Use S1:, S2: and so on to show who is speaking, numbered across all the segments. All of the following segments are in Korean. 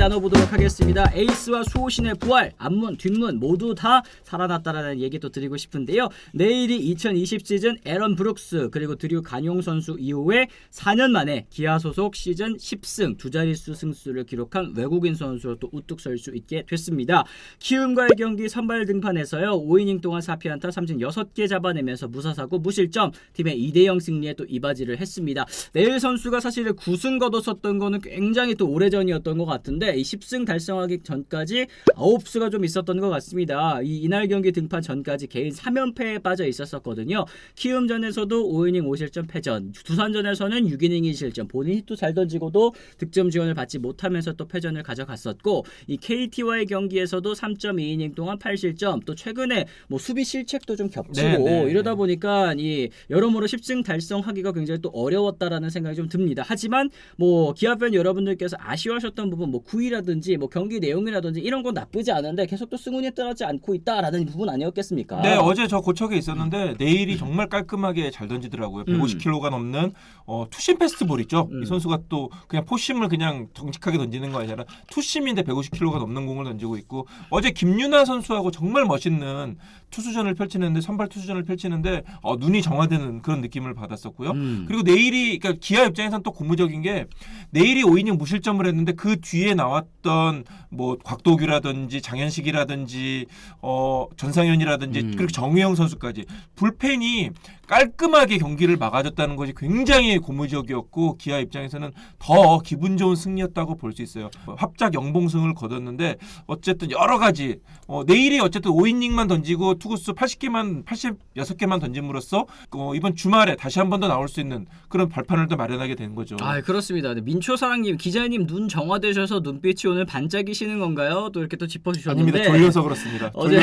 S1: 나눠보도록 하겠습니다. 에이스와 수호신의 부활, 앞문, 뒷문 모두 다 살아났다라는 얘기도 드리고 싶은데요. 내일이 2020 시즌 에런 브룩스 그리고 드류 간용 선수 이후에 4년 만에 기아 소속 시즌 10승 두 자릿수 승수를 기록한 외국인 선수로 또 우뚝 설 수 있게 됐습니다. 키움과의 경기 선발 등판에서요. 5이닝 동안 4피안타 3진 6개 잡아내면서 무사사고 무실점 팀의 2대0 승리에 또 이바지를 했습니다. 내일 선수가 사실 9승 거뒀었던 거는 굉장히 또 오래전이었던 것 같은데 이 10승 달성하기 전까지 9수가 좀 있었던 것 같습니다. 이 이날 경기 등판 전까지 개인 3연패에 빠져 있었었거든요. 키움전에서도 5이닝 5실점 패전, 두산전에서는 6이닝 2실점, 본인 히트 잘 던지고도 득점 지원을 받지 못하면서 또 패전을 가져갔었고 이 KT와의 경기에서도 3.2이닝 동안 8실점, 또 최근에 뭐 수비 실책도 좀 겹치고
S2: 네, 네,
S1: 이러다
S2: 네.
S1: 보니까 이 여러모로 10승 달성하기가 굉장히 또 어려웠다라는 생각이 좀 듭니다. 하지만 뭐 기아 팬 여러분들께서 아쉬워하셨던 부분 뭐 구위라든지 뭐 경기 내용이라든지 이런 건 나쁘지 않은데 계속 또 승운이 따라지 않고 있다라는 부분 아니었겠습니까?
S2: 네, 어제 저 고척에 있었는데 내일이 정말 깔끔하게 잘 던지더라고요.
S1: 음.
S2: 150km가 넘는 어, 투심 패스트볼 있죠.
S1: 음.
S2: 이 선수가 또 그냥 포심을 그냥 정직하게 던지는 거 아니라 투심인데 150km가 넘는 공을 던지고 있고 어제 김윤아 선수하고 정말 멋있는 투수전을 펼치는데 선발 투수전을 펼치는데 어, 눈이 정화되는 그런 느낌을 받았었고요.
S1: 음.
S2: 그리고 내일이 그러니까 기아 입장에서는 또 고무적인 게 내일이 5이닝 무실점을 했는데 그 뒤에 나 왔던 뭐 곽도규라든지 장현식이라든지 어 전상현이라든지
S1: 음.
S2: 그리고 정우영 선수까지 불펜이 깔끔하게 경기를 막아줬다는 것이 굉장히 고무적이었고 기아 입장에서는 더 기분 좋은 승리였다고 볼 수 있어요. 뭐 합작 영봉승을 거뒀는데 어쨌든 여러 가지 어, 내일이 어쨌든 5이닝만 던지고 투구수 80개만 86개만 던짐으로써 어, 이번 주말에 다시 한 번 더 나올 수 있는 그런 발판을 또 마련하게 된 거죠.
S1: 아 그렇습니다. 네, 민초 사랑님 기자님 눈 정화되셔서 눈 빛이 오늘 반짝이시는 건가요? 또 이렇게 또 짚어주셨는데
S2: 아닙니다. 졸려서 그렇습니다.
S1: 어제.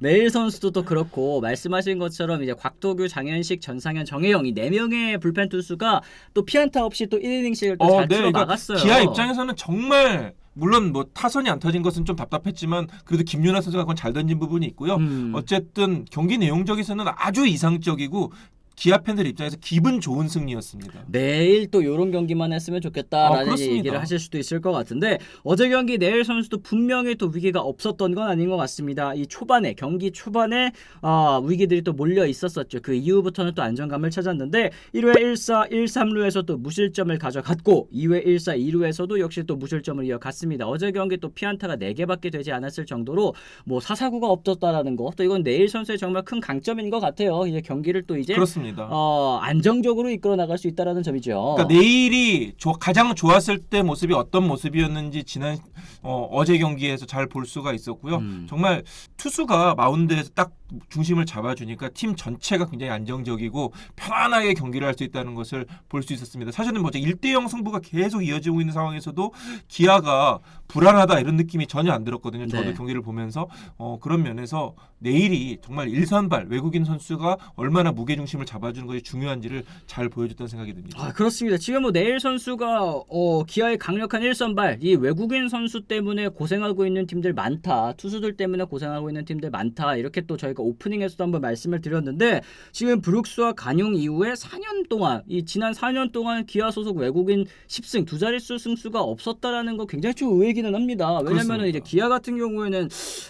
S1: 내일 선수도 또 그렇고 말씀하신 것처럼 이제 곽도규, 장현식, 전상현, 정혜영 이 네 명의 불펜 투수가 또 피안타 없이 또 1이닝씩을 또잘 풀어
S2: 그러니까
S1: 나갔어요.
S2: 기아 입장에서는 정말 물론 뭐 타선이 안 터진 것은 좀 답답했지만 그래도 김윤아 선수가 그건 잘 던진 부분이 있고요.
S1: 음.
S2: 어쨌든 경기 내용적에서는 아주 이상적이고 기아 팬들 입장에서 기분 좋은 승리였습니다.
S1: 내일 또 이런 경기만 했으면 좋겠다라는
S2: 아.
S1: 얘기를 하실 수도 있을 것 같은데 어제 경기 내일 선수도 분명히 또 위기가 없었던 건 아닌 것 같습니다. 이 초반에 경기 초반에 어, 위기들이 또 몰려 있었었죠. 그 이후부터는 또 안정감을 찾았는데 1회 1사 1, 3루에서 또 무실점을 가져갔고 2회 1사 2루에서도 역시 또 무실점을 이어갔습니다. 어제 경기 또 피안타가 4개밖에 되지 않았을 정도로 뭐 사사구가 없었다라는 거 또 이건 내일 선수의 정말 큰 강점인 것 같아요. 이제 경기를 또 이제
S2: 그렇습니다.
S1: 어, 안정적으로 이끌어 나갈 수 있다라는 점이죠.
S2: 그러니까 내일이 조- 가장 좋았을 때 모습이 어떤 모습이었는지 지난 어, 제 경기에서 잘 볼 수가 있었고요.
S1: 음.
S2: 정말 투수가 마운드에서 딱 중심을 잡아주니까 팀 전체가 굉장히 안정적이고 편안하게 경기를 할 수 있다는 것을 볼 수 있었습니다. 사실은 뭐 1대0 승부가 계속 이어지고 있는 상황에서도 기아가 불안하다 이런 느낌이 전혀 안 들었거든요. 저도
S1: 네.
S2: 경기를 보면서 어, 그런 면에서 내일이 정말 일선발 외국인 선수가 얼마나 무게 중심을 잡아주는 것이 중요한지를 잘 보여줬다는 생각이 듭니다.
S1: 아 그렇습니다. 지금 뭐 내일 선수가 어, 기아의 강력한 일선발 이 외국인 선수 때문에 고생하고 있는 팀들 많다. 투수들 때문에 고생하고 있는 팀들 많다. 이렇게 또 저희가 오프닝에서도 한번 말씀을 드렸는데 지금 브룩스와 간용 이후에 4년 동안 이 지난 4년 동안 기아 소속 외국인 10승 두 자릿수 승수가 없었다라는 거 굉장히 좀 의외기는 합니다. 왜냐면은. 이제 기아 같은 경우에는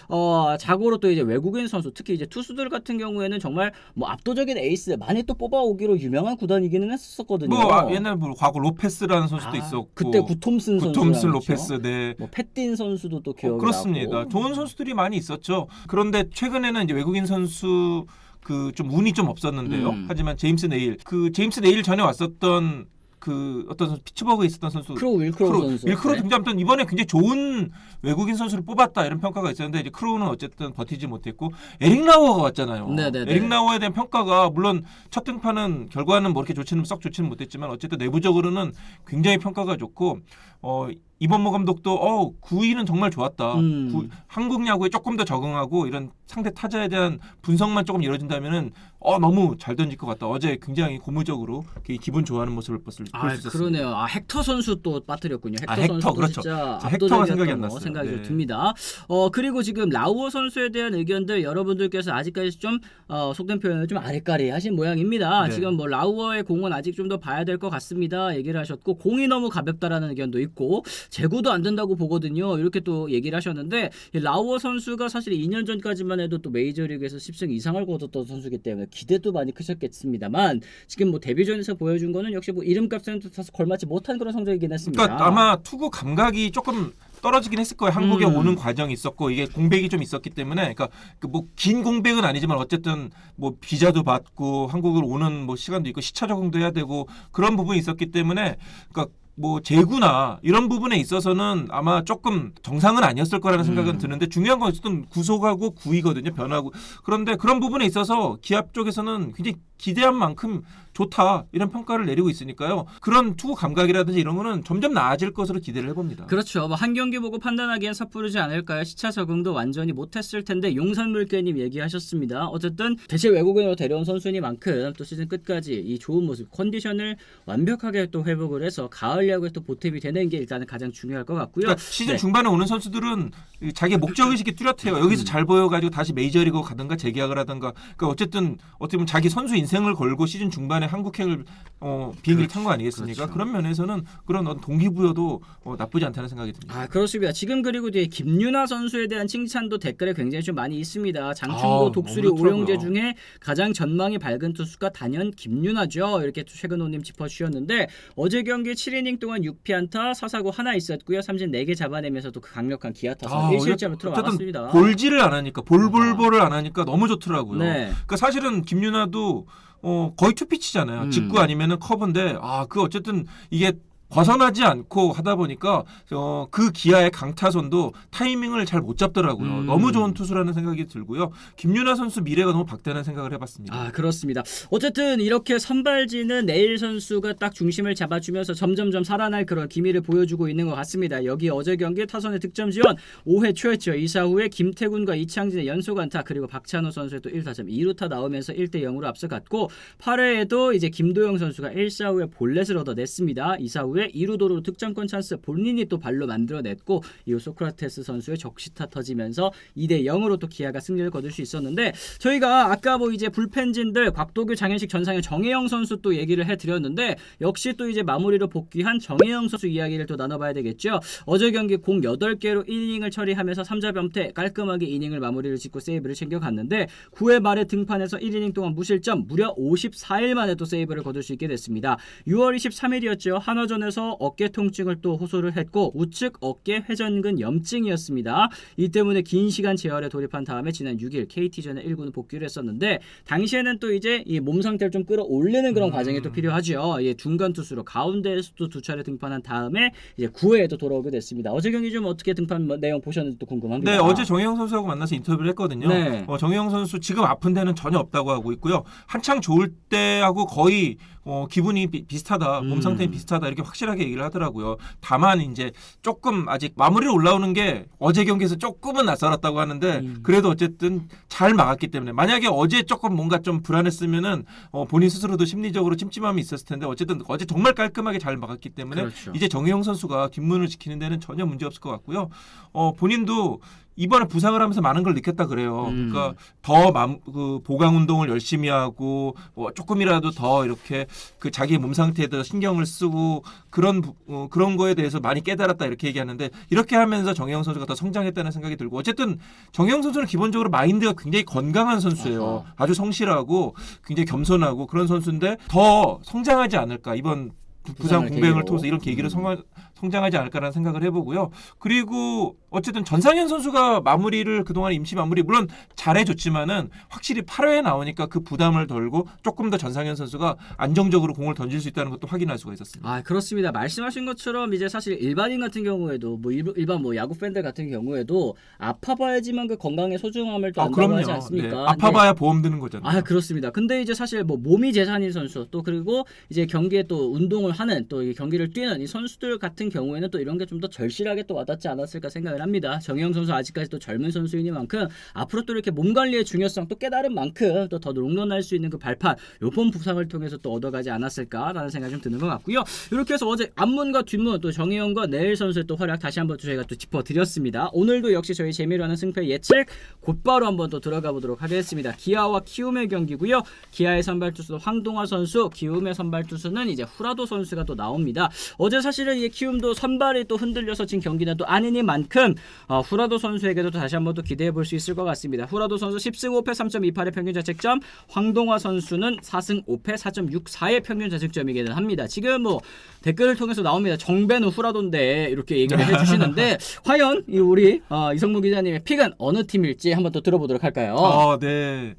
S1: 어 자고로 또 이제 외국인 선수 특히 이제 투수들 같은 경우에는 정말 뭐 압도적인 에이스 많이 또 뽑아오기로 유명한 구단이기는 했었거든요.
S2: 뭐 아, 옛날 뭐 과거 로페스라는 선수도
S1: 아,
S2: 있었고
S1: 그때 구톰슨 선수
S2: 구톰슨 로페스 네.
S1: 뭐 패틴 선수도 또 기억이
S2: 어, 그렇습니다.
S1: 나고.
S2: 좋은 선수들이 많이 있었죠. 그런데 최근에는 이제 외국 인 선수 그 좀 운이 좀 없었는데요.
S1: 음.
S2: 하지만 제임스 네일 그 제임스 네일 전에 왔었던 그 어떤 선수, 피츠버그에 있었던 선수
S1: 크로 윌크로
S2: 크로,
S1: 선수.
S2: 윌크로
S1: 네.
S2: 등장했던 이번에 굉장히 좋은 외국인 선수를 뽑았다 이런 평가가 있었는데 이제 크로우는 어쨌든 버티지 못했고 에릭 라우어가 왔잖아요.
S1: 네네네.
S2: 에릭 라우어에 대한 평가가 물론 첫 등판은 결과는 뭐 이렇게 좋지는 썩 좋지는 못했지만 어쨌든 내부적으로는 굉장히 평가가 좋고 어 이번모 감독도 어 구위는 정말 좋았다.
S1: 음.
S2: 구- 한국 야구에 조금 더 적응하고 이런 상대 타자에 대한 분석만 조금 이루어진다면은 어 너무 잘 던질 것 같다. 어제 굉장히 고무적으로 기분 좋아하는 모습을 볼수
S1: 아,
S2: 있었습니다.
S1: 그러네요. 아, 헥터 선수 또 빠뜨렸군요. 헥터
S2: 아, 헥터,
S1: 선수도
S2: 그렇죠.
S1: 진짜
S2: 저 헥터가 생각이
S1: 안거
S2: 났어요.
S1: 생각이 좀
S2: 네.
S1: 듭니다. 어, 그리고 지금 라우어 선수에 대한 의견들 여러분들께서 아직까지 좀 어, 속된 표현을 좀 아리까리 하신 모양입니다.
S2: 네.
S1: 지금 뭐 라우어의 공은 아직 좀 더 봐야 될 것 같습니다. 얘기를 하셨고 공이 너무 가볍다라는 의견도 있고 제구도 안 된다고 보거든요. 이렇게 또 얘기를 하셨는데 이 라우어 선수가 사실 2년 전까지만 해도 또 메이저리그에서 10승 이상을 거뒀던 선수기 때문에 기대도 많이 크셨겠습니다만 지금 뭐 데뷔전에서 보여준 거는 역시 뭐 이름값에는 또 사실 걸맞지 못한 그런 성적이긴 했습니다.
S2: 그러니까 아마 투구 감각이 조금 떨어지긴 했을 거예요. 한국에
S1: 음.
S2: 오는 과정이 있었고 이게 공백이 좀 있었기 때문에 그러니까 뭐 긴 공백은 아니지만 어쨌든 뭐 비자도 받고 한국을 오는 뭐 시간도 있고 시차 적응도 해야 되고 그런 부분이 있었기 때문에 그러니까 뭐 재구나 이런 부분에 있어서는 아마 조금 정상은 아니었을 거라는 생각은
S1: 음.
S2: 드는데 중요한 건 어쨌든 구속하고 구이거든요 변하고 그런데 그런 부분에 있어서 기압 쪽에서는 굉장히 기대한 만큼 좋다 이런 평가를 내리고 있으니까요 그런 투구 감각이라든지 이런 거는 점점 나아질 것으로 기대를 해봅니다.
S1: 그렇죠. 뭐 한 경기 보고 판단하기엔 섣부르지 않을까요? 시차 적응도 완전히 못했을 텐데 용산물개님 얘기하셨습니다. 어쨌든 대체 외국인으로 데려온 선수니만큼 또 시즌 끝까지 이 좋은 모습, 컨디션을 완벽하게 또 회복을 해서 가을 야구에 또 보탬이 되는 게 일단은 가장 중요할 것 같고요.
S2: 그러니까 시즌
S1: 네.
S2: 중반에 오는 선수들은 자기 목적 의식이 뚜렷해요. 여기서
S1: 음.
S2: 잘 보여가지고 다시 메이저리그 가든가 재계약을 하든가. 그러니까 어쨌든 어떻게 보면 자기 선수 인생을 걸고 시즌 중반 에 한국행을 어, 비행기를 탄 거 아니겠습니까?
S1: 그렇죠.
S2: 그런 면에서는 그런 어떤 동기부여도 어, 나쁘지 않다는 생각이 듭니다.
S1: 아 그렇습니다. 지금 그리고 뒤에 김윤아 선수에 대한 칭찬도 댓글에 굉장히 좀 많이 있습니다. 장충고,
S2: 아우,
S1: 독수리,
S2: 좋더라고요.
S1: 오영재 중에 가장 전망이 밝은 투수가 단연 김윤아죠. 이렇게 최근호님 짚어주셨는데 어제 경기 7이닝 동안 6피안타, 사사구 하나 있었고요. 삼진 4개 잡아내면서도 그 강력한 기아 타선
S2: 아,
S1: 1실점을 들어왔습니다.
S2: 어쨌든 볼질을 안 하니까 볼볼볼을 안 하니까 너무 좋더라고요.
S1: 네.
S2: 그러니까 사실은 김윤아도 어, 거의 투피치잖아요.
S1: 음.
S2: 직구 아니면은 커브인데 아 그 어쨌든 이게 벗어나지 않고 하다 보니까 어, 그 기아의 강타선도 타이밍을 잘 못 잡더라고요.
S1: 음.
S2: 너무 좋은 투수라는 생각이 들고요. 김윤아 선수 미래가 너무 밝다는 생각을 해봤습니다.
S1: 아 그렇습니다. 어쨌든 이렇게 선발진은 내일 선수가 딱 중심을 잡아주면서 점점점 살아날 그런 기미를 보여주고 있는 것 같습니다. 여기 어제 경기 타선의 득점 지원 5회 초였죠. 이사 후에 김태군과 이창진의 연속 안타 그리고 박찬호 선수의 또 1타점 2루타 나오면서 1대 0으로 앞서갔고 8회에도 이제 김도영 선수가 1사 후에 볼넷을 얻어냈습니다. 이사 후에 2루 도로 득점권 찬스 본인이 또 발로 만들어냈고 이후 소크라테스 선수의 적시타 터지면서 2대 0으로 또 기아가 승리를 거둘 수 있었는데 저희가 아까 뭐 이제 불펜진들 곽도규, 장현식, 전상현, 정혜영 선수 또 얘기를 해드렸는데 역시 또 이제 마무리로 복귀한 정혜영 선수 이야기를 또 나눠봐야 되겠죠. 어제 경기 공 8개로 1이닝을 처리하면서 3자 변태 깔끔하게 이닝을 마무리를 짓고 세이브를 챙겨갔는데 9회 말에 등판해서 1이닝 동안 무실점 무려 54일 만에 또 세이브를 거둘 수 있게 됐습니다. 6월 23일이었죠. 한화전에 서 어깨 통증을 또 호소를 했고 우측 어깨 회전근 염증이었습니다. 이 때문에 긴 시간 재활에 돌입한 다음에 지난 6일 KT전에 1군을 복귀를 했었는데 당시에는 또 이제 이 몸 상태를 좀 끌어올리는 그런
S2: 음.
S1: 과정이 또 필요하죠. 예, 중간 투수로 가운데에서도 두 차례 등판한 다음에 이제 9회에도 돌아오게 됐습니다. 어제 경기 좀 어떻게 등판 뭐 내용 보셨는지 또 궁금합니다.
S2: 네, 어제 정혜영 선수하고 만나서 인터뷰를 했거든요.
S1: 네.
S2: 어, 정혜영 선수 지금 아픈 데는 전혀 없다고 하고 있고요. 한창 좋을 때하고 거의 어, 기분이 비, 비슷하다,
S1: 음.
S2: 몸 상태는 비슷하다 이렇게 확 실하게 얘기를 하더라고요. 다만 이제 조금 아직 마무리로 올라오는 게 어제 경기에서 조금은 낯설었다고 하는데
S1: 음.
S2: 그래도 어쨌든 잘 막았기 때문에 만약에 어제 조금 뭔가 좀 불안했으면은 어, 본인 스스로도 심리적으로 찜찜함이 있었을 텐데 어쨌든 어제 정말 깔끔하게 잘 막았기 때문에
S1: 그렇죠.
S2: 이제 정혜영 선수가 뒷문을 지키는 데는 전혀 문제 없을 것 같고요. 어, 본인도 이번에 부상을 하면서 많은 걸 느꼈다 그래요.
S1: 음.
S2: 그러니까 더 맘, 그 보강 운동을 열심히 하고 뭐 조금이라도 더 이렇게 그 자기 몸 상태에 더 신경을 쓰고 그런 부- 어, 그런 거에 대해서 많이 깨달았다 이렇게 얘기하는데 이렇게 하면서 정혜영 선수가 더 성장했다는 생각이 들고 어쨌든 정혜영 선수는 기본적으로 마인드가 굉장히 건강한 선수예요.
S1: 아하.
S2: 아주 성실하고 굉장히 겸손하고 그런 선수인데 더 성장하지 않을까 이번 부- 부상 공백을. 통해서 이런 계기로
S1: 음.
S2: 성장하지 않을까라는 생각을 해보고요. 그리고 어쨌든 전상현 선수가 마무리를 그동안 임시 마무리 물론 잘해줬지만은 확실히 8회에 나오니까 그 부담을 덜고 조금 더 전상현 선수가 안정적으로 공을 던질 수 있다는 것도 확인할 수가 있었습니다.
S1: 아 그렇습니다. 말씀하신 것처럼 이제 사실 일반인 같은 경우에도 뭐 일- 일반 뭐 야구 팬들 같은 경우에도 아파봐야지만 그 건강의 소중함을 또
S2: 아,
S1: 안다고. 하지 않습니까?
S2: 네.
S1: 네.
S2: 아파봐야 보험 드는 거잖아요.
S1: 아 그렇습니다. 근데 이제 사실 뭐 몸이 재산인 선수 또 그리고 이제 경기에 또 운동을 하는 또이 경기를 뛰는 이 선수들 같은 경우에는 또 이런 게 좀 더 절실하게 또 와닿지 않았을까 생각을 합니다. 정혜영 선수 아직까지 또 젊은 선수이니만큼 앞으로 또 이렇게 몸 관리의 중요성 또 깨달은 만큼 또 더 롱런할 수 있는 그 발판 요번 부상을 통해서 또 얻어가지 않았을까라는 생각이 좀 드는 것 같고요. 이렇게 해서 어제 앞문과 뒷문 또 정혜영과 내일 선수의 또 활약 다시 한번 또 저희가 또 짚어드렸습니다. 오늘도 역시 저희 재미로 하는 승패 예측 곧바로 한번 또 들어가 보도록 하겠습니다. 기아와 키움의 경기고요. 기아의 선발 투수 황동화 선수, 키움의 선발 투수는 이제 후라도 선수가 또 나옵니다. 어제 사실은 이 키움 도 선발이 또 흔들려서 진 경기는 또 아니니만큼 어, 후라도 선수에게도 또 다시 한번 또 기대해 볼 수 있을 것 같습니다. 후라도 선수 10승 5패 3.28의 평균 자책점, 황동화 선수는 4승 5패 4.64의 평균 자책점이기는 합니다. 지금 뭐 댓글을 통해서 나옵니다. 정배는 후라도인데 이렇게 얘기를 해주시는데 과연 이 우리 어, 이성무 기자님의 픽은 어느 팀일지 한번 또 들어보도록 할까요?
S2: 어, 네.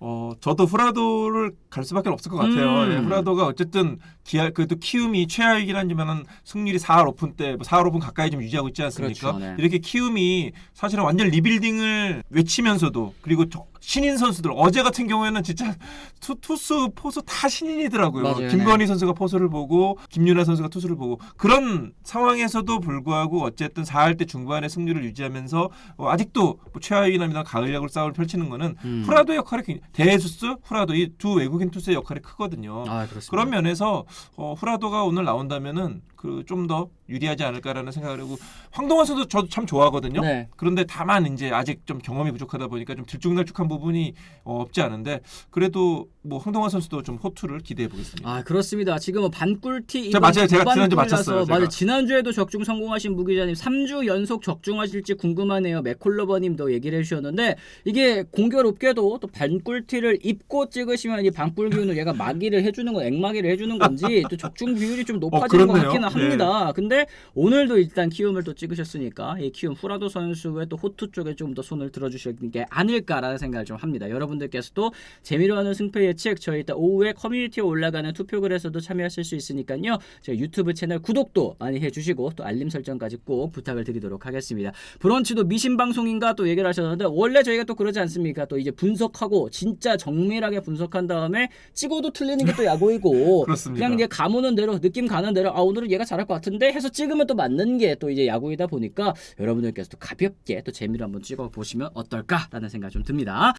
S2: 어, 저도 후라도를 갈 수밖에 없을 것 같아요.
S1: 음.
S2: 예, 후라도가 어쨌든 기아 그래도 키움이 최하위긴 하지만은 승률이 4할 오픈 때, 뭐 4할 오픈 가까이 좀 유지하고 있지 않습니까?
S1: 그렇죠, 네.
S2: 이렇게 키움이 사실은 완전 리빌딩을 외치면서도 그리고 저- 신인 선수들 어제 같은 경우에는 진짜 투, 투수 포수 다 신인이더라고요.
S1: 맞아요,
S2: 김건희 선수가 포수를 보고 김윤아 선수가 투수를 보고 그런 상황에서도 불구하고 어쨌든 4할 때 중반에 승률을 유지하면서 어, 아직도 뭐 최하위나 가을 야구 싸움을 펼치는 거는
S1: 음.
S2: 후라도 역할이 대수스 후라도 이 두 외국인 투수의 역할이 크거든요.
S1: 아.
S2: 그런 면에서 어, 후라도가 오늘 나온다면은 그 좀 더 유리하지 않을까라는 생각을 하고 황동원 선수 저도 참 좋아하거든요.
S1: 네.
S2: 그런데 다만 이제 아직 좀 경험이 부족하다 보니까 좀 들쭉날쭉한 부분이 어, 없지 않은데 그래도 뭐 황동원 선수도 좀 호투를 기대해 보겠습니다.
S1: 아 그렇습니다. 지금 뭐 반꿀티
S2: 자, 맞아요. 제가
S1: 이번
S2: 지난주 맞췄어요.
S1: 맞아요. 지난주에도 적중 성공하신 무 기자님 3주 연속 적중하실지 궁금하네요. 맥콜러버님도 얘기를 해주셨는데 이게 공교롭게도 또 반꿀티를 입고 찍으시면 이 반꿀 기운을 얘가 마기를 해주는 건 액마기를 해주는 건지 또 적중 비율이 좀 높아지는 것
S2: 어, 그렇네요.
S1: 같기는 합니다. 근데 오늘도 일단 키움을 또 찍으셨으니까 이 키움 후라도 선수의 또 호투 쪽에 좀더 손을 들어주시는 게 아닐까라는 생각을 좀 합니다. 여러분들께서도 재미로 하는 승패 예측 저희 일단 오후에 커뮤니티에 올라가는 투표글에서도 참여하실 수 있으니까요. 저희 유튜브 채널 구독도 많이 해주시고 또 알림 설정까지 꼭 부탁을 드리도록 하겠습니다. 브런치도 미신 방송인가 또 얘기를 하셨는데 원래 저희가 또 그러지 않습니까? 또 이제 분석하고 진짜 정밀하게 분석한 다음에 찍어도 틀리는 게 또 야구이고. 그냥 이제 감오는 대로 느낌 가는 대로 아 오늘은 얘가 잘할 것 같은데 해서 찍으면 또 맞는 게 또 이제 야구이다 보니까 여러분들께서도 가볍게 또 재미로 한번 찍어 보시면 어떨까라는 생각 좀 듭니다.